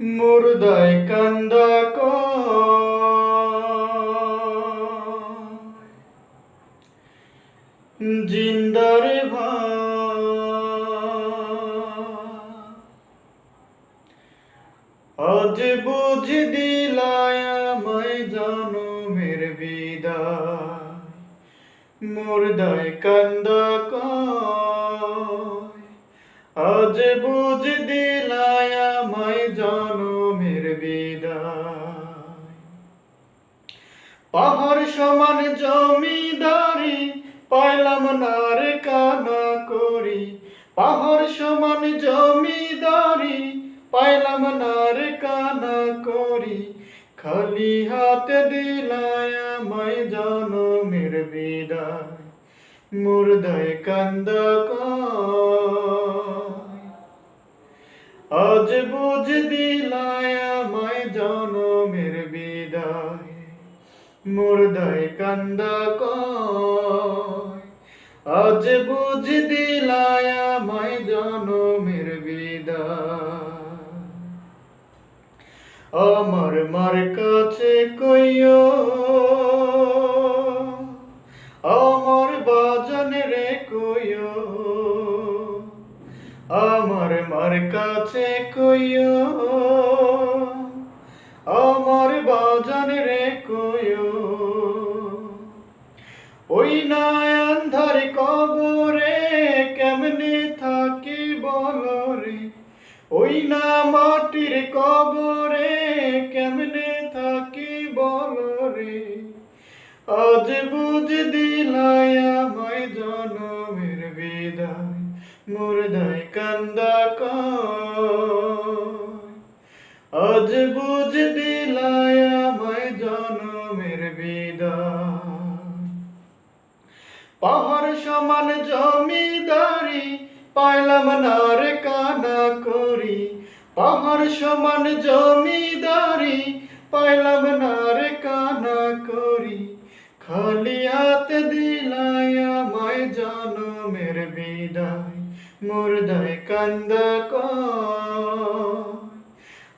মুর্দায় কান্দা ক। জিন্দারে আজ বুঝ দিলায় আমায় জনমের বিদায়। মুর্দায় কান্দা কয় আজ বুঝ দিলায় আমায় জনমের বিদায়। পাহাড় সমান জমিদারি, পাইলাম না রে কানা করি। পাহাড় সমান জমিদারি, পাইলাম না রে কানা করি। খালি হাতে দিলায় আমায় জনমের বিদায়। মুর্দায় কান্দা কয় আজ বুঝ দিলায় আমায় জনমের বিদায়। মুর্দায় কান্দা আজ বুঝ দিলায় আমায় জনমের বিদায়। আমার মার কাছে কইও, আমার বাজন রে কইও আমার মার কাছে কইও, আমার বাজান রে কইও। ওই না আন্ধার কবরে কেমনে থাকি বলো রে? ওই না মাটির কবরে কেমনে থাকি বলো রে? আজ বুঝ দিলায় বিদায় মুর্দায় কান্দা আজ বুঝ দিলায় আমায় জনমের পাহাড় সমান জমিদারি, পাইলাম না রে কানা করি। পাহাড় সমান জমিদারি, পাইলাম না রে কানা করি। খালি হাতে দিলাই আমায় জনমের বিদায়। মুর্দায় কান্দা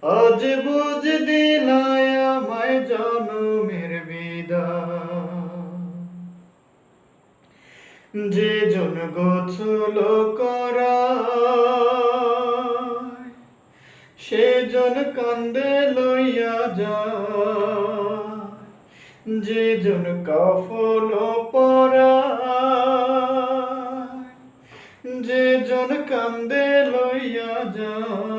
আজ বুঝ দিলায় আমায় জনমের বিদায়। যে জন গোছল করায়, সে জন কান্দে লইয়া যা যে জন কাফল জন কান্দে লইয়া যায়